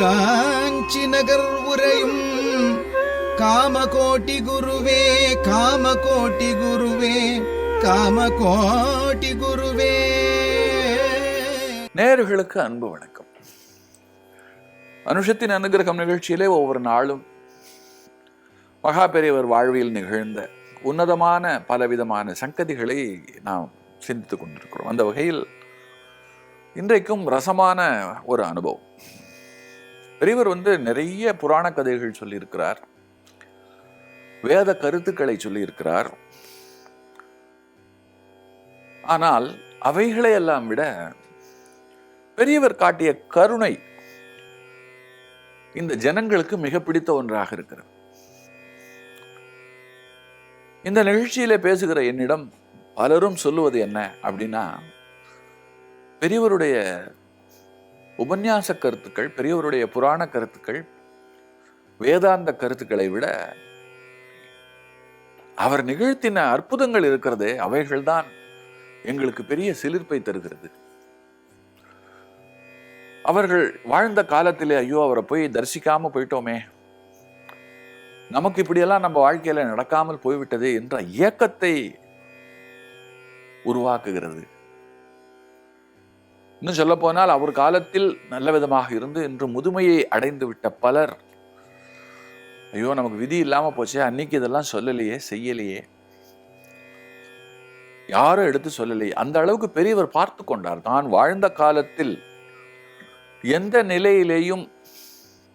காஞ்சி நகர் உரையும் காமகோட்டி குருவே காமகோட்டி குருவே காமகோட்டி குருவே. நேர்களுக்கு அன்பு வணக்கம். அனுஷத்தின் அனுகிரகம் நிகழ்ச்சியிலே ஒவ்வொரு நாளும் மகா பெரியவர் வாழ்வில் நிகழ்ந்த உன்னதமான பலவிதமான சங்கதிகளை நாம் சிந்தித்துக் கொண்டிருக்கிறோம். அந்த வகையில் இன்றைக்கும் ரசமான ஒரு அனுபவம். பெரியவர் வந்து நிறைய புராண கதைகள் சொல்லியிருக்கிறார். வேத கருத்துக்களை சொல்லியிருக்கிறார். ஆனால் அவைகளை எல்லாம் விட பெரியவர் காட்டிய கருணை இந்த ஜனங்களுக்கு மிக பிடித்த ஒன்றாக இருக்கிறது. இந்த நிகழ்ச்சியில பேசுகிற என்னிடம் பலரும் சொல்லுவது என்ன அப்படின்னா பெரியவருடைய உபன்யாச கருத்துக்கள் பெரியவருடைய புராண கருத்துக்கள் வேதாந்த கருத்துக்களை விட அவர் நிகழ்த்தின அற்புதங்கள் இருக்கிறதே அவைகள்தான் எங்களுக்கு பெரிய சிலிர்ப்பை தருகிறது. அவர்கள் வாழ்ந்த காலத்திலே ஐயோ அவரை போய் தரிசிக்காம போயிட்டோமே. நமக்கு இப்படியெல்லாம் நம்ம வாழ்க்கையில நடக்காமல் போய்விட்டது என்ற இயக்கத்தை உருவாக்குகிறது. இன்னும் சொல்ல போனால் அவர் காலத்தில் நல்ல விதமாக இருந்து இன்று முதுமையை அடைந்து விட்ட பலர். ஐயோ நமக்கு விதி இல்லாம போச்சே அன்னைக்கு இதெல்லாம் சொல்லலையே செய்யலையே. யாரும் எடுத்து சொல்லலையே. அந்த அளவுக்கு பெரியவர் பார்த்து கொண்டார். தான் வாழ்ந்த காலத்தில் எந்த நிலையிலேயும்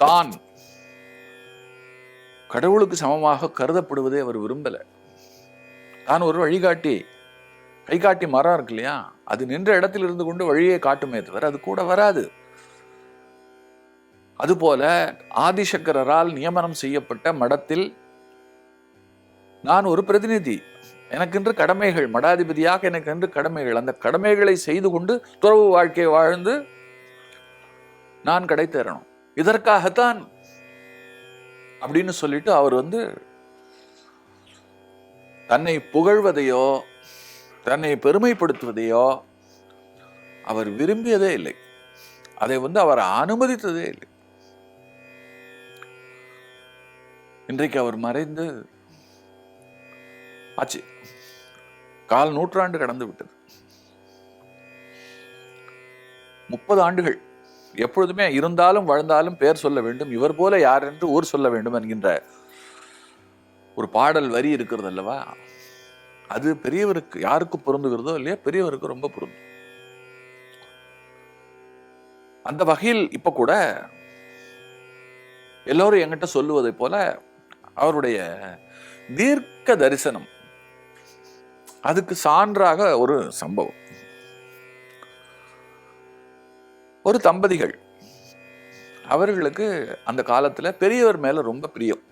தான் கடவுளுக்கு சமமாக கருதப்படுவதை அவர் விரும்பல. தான் ஒரு வழிகாட்டி. கை காட்டி மரம் இருக்கு இல்லையா அது நின்ற இடத்தில் இருந்து கொண்டு வழியை காட்டுமே தவிர அது கூட வராது. அதுபோல ஆதிசங்கரால் நியமனம் செய்யப்பட்ட மடத்தில் நான் ஒரு பிரதிநிதி. எனக்கென்று கடமைகள் மடாதிபதியாக எனக்கென்று கடமைகள். அந்த கடமைகளை செய்து கொண்டு துறவு வாழ்க்கை வாழ்ந்து நான் கடை தேரணும் இதற்காகத்தான் அப்படின்னு சொல்லிட்டு அவர் வந்து தன்னை புகழ்வதையோ தன்னை பெருமைப்படுத்துவதையோ அவர் விரும்பியதே இல்லை. அதை வந்து அவர் அனுமதித்ததே இல்லை. இன்றைக்கு அவர் மறைந்து ஆச்சு. கால் நூற்றாண்டு கடந்து விட்டது. முப்பது ஆண்டுகள் எப்பொழுதுமே இருந்தாலும் வாழ்ந்தாலும் பேர் சொல்ல வேண்டும். இவர் போல யார் என்று ஊர் சொல்ல வேண்டும் என்கின்ற ஒரு பாடல் வரி இருக்கிறது அல்லவா? அது பெரியவருக்கு யாருக்கு பொருந்துகிறதோ இல்லையா? பெரியவருக்கு ரொம்ப பொருந்தும். அந்த வகையில் இப்ப கூட எல்லோரும் என்கிட்ட சொல்லுவதை போல அவருடைய தீர்க்க தரிசனம் அதுக்கு சான்றாக ஒரு சம்பவம். ஒரு தம்பதிகள் அவர்களுக்கு அந்த காலத்துல பெரியவர் மேல ரொம்ப பிரியம்.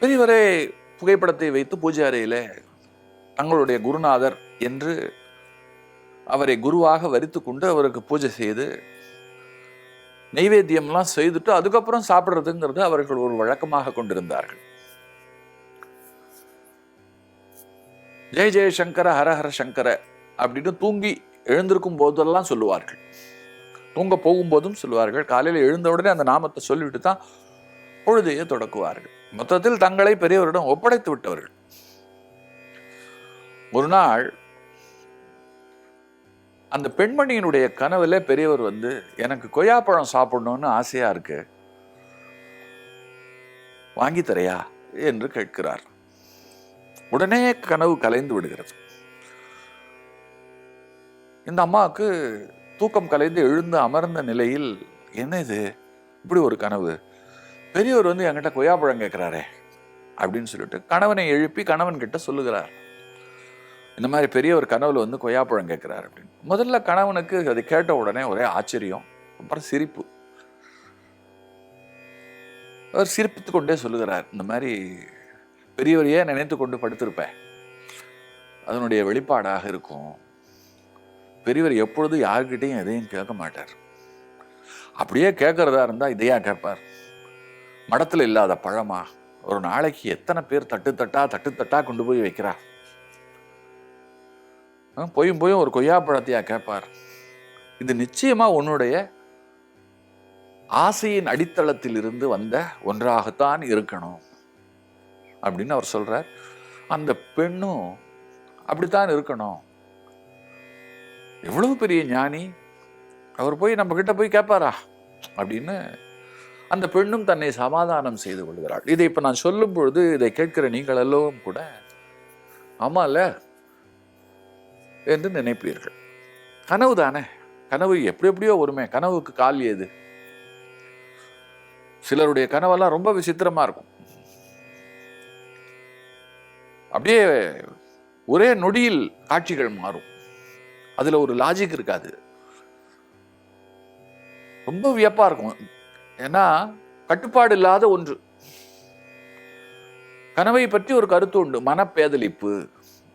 பெரியவரே புகைப்படத்தை வைத்து பூஜை அறையில தங்களுடைய குருநாதர் என்று அவரை குருவாக வரித்து கொண்டு அவருக்கு பூஜை செய்து நைவேத்தியம்லாம் செய்துட்டு அதுக்கப்புறம் சாப்பிடுறதுங்கிறது அவர்கள் ஒரு வழக்கமாக கொண்டிருந்தார்கள். ஜெய ஜெய சங்கர ஹர ஹர சங்கர அப்படின்னு தூங்கி எழுந்திருக்கும் போதெல்லாம் சொல்லுவார்கள். தூங்க போகும்போதும் சொல்லுவார்கள். காலையில் எழுந்த உடனே அந்த நாமத்தை சொல்லிவிட்டு தான் பொழுதையே தொடக்குவார்கள். மொத்தத்தில் தங்களை பெரியவரிடம் ஒப்படைத்து விட்டவர்கள். ஒரு நாள் அந்த பெண்மணியினுடைய கனவுல பெரியவர் வந்து எனக்கு கொய்யாப்பழம் சாப்பிடணும்னு ஆசையா இருக்கு. வாங்கி தரையா? என்று கேட்கிறார். உடனே கனவு கலைந்து விடுகிறது. இந்த அம்மாவுக்கு தூக்கம் கலைந்து எழுந்து அமர்ந்த நிலையில் என்ன இது இப்படி ஒரு கனவு? பெரியவர் வந்து என்கிட்ட கொய்யாப்பழம் கேட்குறாரே அப்படின்னு சொல்லிட்டு கணவனை எழுப்பி கணவன் கிட்ட சொல்லுகிறார். இந்த மாதிரி பெரியவர் கனவுல வந்து கொய்யாப்பழம் கேட்குறாரு அப்படின்னு. முதல்ல கணவனுக்கு அதை கேட்ட உடனே ஒரே ஆச்சரியம் அப்புறம் சிரிப்பு. அவர் சிரிப்பித்து கொண்டே சொல்லுகிறார் இந்த மாதிரி பெரியவரையே நினைத்து கொண்டு படுத்திருப்பேன் அதனுடைய வெளிப்பாடாக இருக்கும். பெரியவர் எப்பொழுதும் யார்கிட்டையும் எதையும் கேட்க மாட்டார். அப்படியே கேட்கறதா இருந்தால் இதையா கேட்பார். மடத்தில் இல்லாத பழமா? ஒரு நாளைக்கு எத்தனை பேர் தட்டு தட்டா தட்டு தட்டா கொண்டு போய் வைக்கிறா? போயும் போயும் ஒரு கொய்யா பழத்தையா கேட்பார் இது நிச்சயமா உன்னுடைய ஆசையின் அடித்தளத்தில் இருந்து வந்த ஒன்றாகத்தான் இருக்கணும் அப்படின்னு அவர் சொல்றார். அந்த பெண்ணும் அப்படித்தான் இருக்கணும். எவ்வளவு பெரிய ஞானி? அவர் போய் நம்ம கிட்ட போய் கேட்பாரா அப்படின்னு அந்த பெண்ணும் தன்னை சமாதானம் செய்து கொள்கிறாள். இதை இப்போ நான் சொல்லும் பொழுது இதை கேட்கிற நீங்கள் எல்லோரும் கூட ஆமால என்று நினைப்பீர்கள். கனவு தானே? கனவு எப்படி எப்படியோ வருமே. கனவுக்கு கால் ஏது? சிலருடைய கனவெல்லாம் ரொம்ப விசித்திரமா இருக்கும். அப்படியே ஒரே நொடியில் காட்சிகள் மாறும். அதுல ஒரு லாஜிக் இருக்காது. ரொம்ப வியப்பா இருக்கும். ஏன்னா கட்டுப்பாடு இல்லாத ஒன்று. கனவை பற்றி ஒரு கருத்து உண்டு. மனப்பேதலிப்பு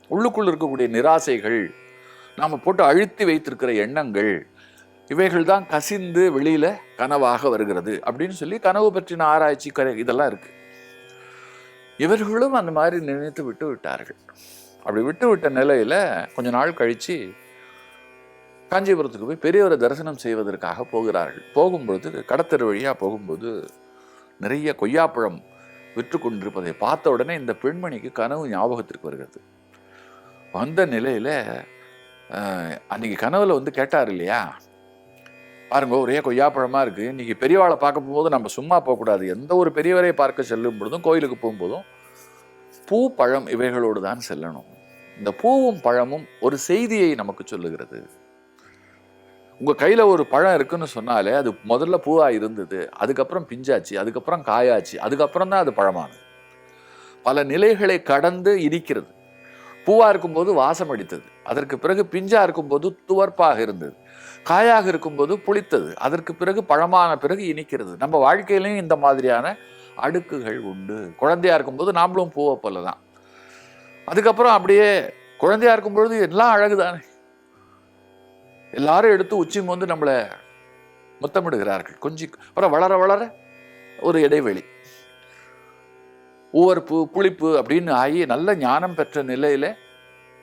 உள்ளுக்குள் இருக்கக்கூடிய நிராசைகள் நாம் போட்டு அழுத்தி வைத்திருக்கிற எண்ணங்கள் இவைகள் தான் கசிந்து வெளியில் கனவாக வருகிறது அப்படின்னு சொல்லி கனவு பற்றின ஆராய்ச்சி கரை இதெல்லாம் இருக்கு. இவர்களும் அந்த மாதிரி நினைத்து விட்டு விட்டார்கள். அப்படி விட்டு விட்ட நிலையில் கொஞ்ச நாள் கழித்து காஞ்சிபுரத்துக்கு போய் பெரியவரை தரிசனம் செய்வதற்காக போகிறார்கள். போகும்பொழுது கடத்தர் வழியாக போகும்போது நிறைய கொய்யாப்பழம் விற்று கொண்டிருப்பதை பார்த்த உடனே இந்த பெண்மணிக்கு கனவு ஞாபகத்திற்கு வருகிறது. வந்த நிலையில் அன்றைக்கி கனவில் வந்து கேட்டார் இல்லையா? பாருங்க ஒரே கொய்யாப்பழமாக இருக்குது இன்றைக்கி பெரியவாளை பார்க்க போகும்போது நம்ம சும்மா போகக்கூடாது எந்த ஒரு பெரியவரை பார்க்க செல்லும் பொழுதும் கோயிலுக்கு போகும்போதும் பூ பழம் இவைகளோடு தான் செல்லணும். இந்த பூவும் பழமும் ஒரு செய்தியை நமக்கு சொல்லுகிறது. உங்கள் கையில் ஒரு பழம் இருக்குன்னு சொன்னாலே அது முதல்ல பூவாக இருந்தது அதுக்கப்புறம் பிஞ்சாச்சு அதுக்கப்புறம் காயாச்சு அதுக்கப்புறம் தான் அது பழமானது. பல நிலைகளை கடந்து இனிக்கிறது பூவாக இருக்கும்போது வாசம் அடித்தது அதற்கு பிறகு பிஞ்சாக இருக்கும்போது துவர்ப்பாக இருந்தது காயாக இருக்கும்போது புளித்தது அதற்கு பிறகு பழமான பிறகு இனிக்கிறது. நம்ம வாழ்க்கையிலையும் இந்த மாதிரியான அடுக்குகள் உண்டு. குழந்தையா இருக்கும்போது நாமளும் பூவை போல தான் அதுக்கப்புறம் அப்படியே குழந்தையா இருக்கும் பொழுது எல்லாம் அழகுதானே? எல்லாரும் எடுத்து உச்சி வந்து நம்மளை முத்தமிடுகிறார்கள். கொஞ்சி அப்புறம் வளர வளர ஒரு இடைவெளி. உவர்ப்பு புளிப்பு அப்படின்னு ஆகி நல்ல ஞானம் பெற்ற நிலையில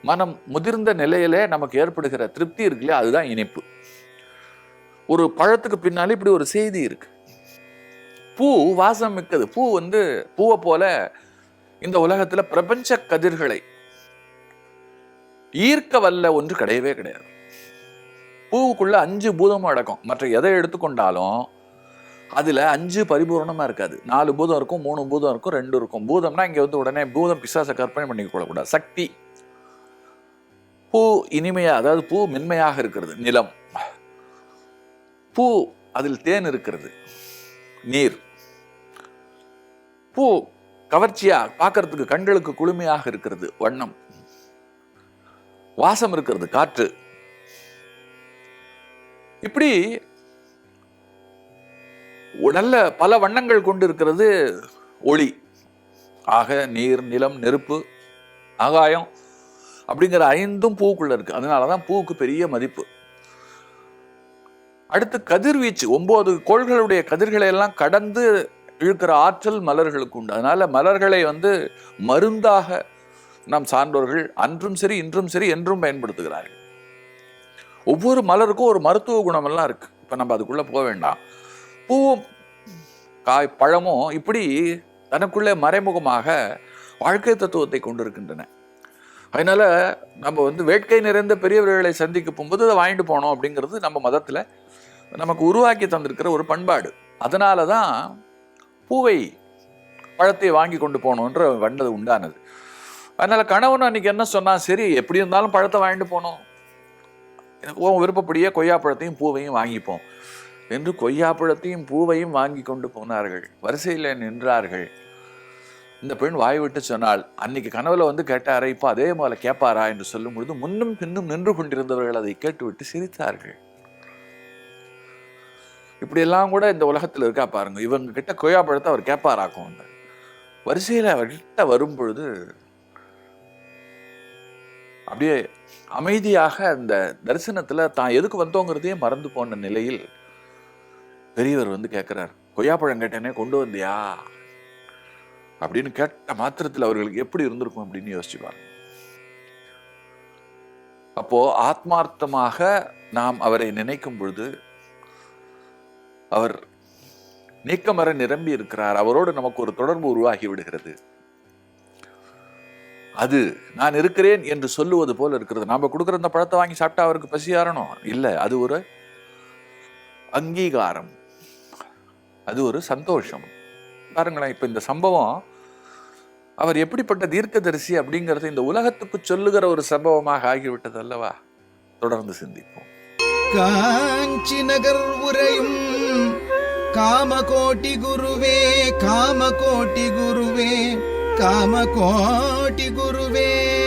மனம் முதிர்ந்த நிலையில நமக்கு ஏற்படுகிற திருப்தி இருக்குல்லையா அதுதான் இனிப்பு. ஒரு பழத்துக்கு பின்னாலே இப்படி ஒரு செய்தி இருக்கு. பூ வாசம் மிக்கது. பூ வந்து பூவை போல இந்த உலகத்தில் பிரபஞ்ச கதிர்களை ஈர்க்க வல்ல ஒன்று கிடையவே கிடையாது. பூவுக்குள்ள அஞ்சு பூதமும் அடக்கம். மற்ற எதை எடுத்துக்கொண்டாலும் அதில் அஞ்சு பரிபூர்ணமாக இருக்காது. நாலு பூதம் இருக்கும் மூணு பூதம் இருக்கும் ரெண்டு இருக்கும். பூதம்னா இங்கே வந்து உடனே பூதம் பிசாசை கற்பனை பண்ணிக்க கொள்ளக்கூடாது சக்தி. பூ இனிமையாக அதாவது பூ மென்மையாக இருக்கிறது நிலம். பூ அதில் தேன் இருக்கிறது நீர். பூ கவர்ச்சியாக பார்க்கறதுக்கு கண்களுக்கு குளுமையாக இருக்கிறது வண்ணம். வாசம் இருக்கிறது காற்று. இப்படி நல்ல பல வண்ணங்கள் கொண்டு இருக்கிறது ஒளி. ஆக நீர் நிலம் நெருப்பு ஆகாயம் அப்படிங்கிற ஐந்தும் பூவுக்குள்ள இருக்கு. அதனாலதான் பூவுக்கு பெரிய மதிப்பு. அடுத்து கதிர்வீச்சு. ஒன்பது கோள்களுடைய கதிர்களை எல்லாம் கடந்து இழுக்கிற ஆற்றல் மலர்களுக்கு உண்டு. அதனால மலர்களை வந்து மருந்தாக நம் சான்றோர்கள் அன்றும் சரி இன்றும் சரி என்றும் பயன்படுத்துகிறார்கள். ஒவ்வொரு மலருக்கும் ஒரு மருத்துவ குணமெல்லாம் இருக்கு. இப்போ நம்ம அதுக்குள்ளே போக வேண்டாம். பூவும் காய் பழமும் இப்படி தனக்குள்ளே மறைமுகமாக வாழ்க்கை தத்துவத்தை கொண்டிருக்கின்றன. அதனால் நம்ம வந்து வேட்கை நிறைந்த பெரியவர்களை சந்திக்க போகும்போது அதை வாங்கிட்டு போனோம் அப்படிங்கிறது நம்ம மதத்தில் நமக்கு உருவாக்கி தந்திருக்கிற ஒரு பண்பாடு. அதனால தான் பூவை பழத்தை வாங்கி கொண்டு போகணுன்ற வண்டது உண்டானது. அதனால் கணவன் அன்றைக்கி என்ன சொன்னால் சரி எப்படி இருந்தாலும் பழத்தை வாங்கிட்டு போகணும். எனக்கு உன் விருப்பப்படியே கொய்யாப்பழத்தையும் பூவையும் வாங்கிப்போம் என்று கொய்யாப்பழத்தையும் பூவையும் வாங்கி கொண்டு போனார்கள். வரிசையில் நின்றார்கள். இந்த பெண் வாய் விட்டு சொன்னாள் அன்னைக்கு கனவுல வந்து கேட்டாரே இப்போ அதே போல கேட்பாரா? என்று சொல்லும் பொழுது முன்னும் பின்னும் நின்று கொண்டிருந்தவர்கள் அதை கேட்டுவிட்டு சிரித்தார்கள். இப்படியெல்லாம் கூட இந்த உலகத்தில் இருக்கா பாருங்க. இவங்க கிட்ட கொய்யாப்பழத்தை அவர் கேட்பாராக்கும் அந்த. வரிசையில் அவர்கிட்ட வரும் பொழுது அப்படியே அமைதியாக அந்த தரிசனத்துல தான் எதுக்கு வந்தோங்கிறதையே மறந்து போன நிலையில் பெரியவர் வந்து கேட்கிறார் கொய்யாப்பழம் கேட்டேனே கொண்டு வந்தியா? அப்படின்னு கேட்ட மாத்திரத்தில் அவர்களுக்கு எப்படி இருந்திருக்கும் அப்படின்னு யோசிச்சு அப்போ ஆத்மார்த்தமாக நாம் அவரை நினைக்கும் பொழுது அவர் நீக்கமர நிரம்பி இருக்கிறார் அவரோடு நமக்கு ஒரு தொடர்பு உருவாகி விடுகிறது. அது நான் இருக்கிறேன் என்று சொல்லுவது போல இருக்கிறது. நாம கொடுக்குற அந்த பழத்தை வாங்கி சாப்பிட்டா அவருக்கு பசியாரணும் இல்லை அது ஒரு அங்கீகாரம். அது ஒரு சந்தோஷம். பாருங்களேன் இப்ப இந்த சம்பவம் அவர் எப்படிப்பட்ட தீர்க்கதரிசி அப்படிங்கறது இந்த உலகத்துக்கு சொல்லுகிற ஒரு சம்பவமாக ஆகிவிட்டது அல்லவா? தொடர்ந்து சிந்திப்போம். காஞ்சி நகர் உரையும் காமகோட்டி குருவே காமகோட்டி குருவே காம கோட்டி குருவே.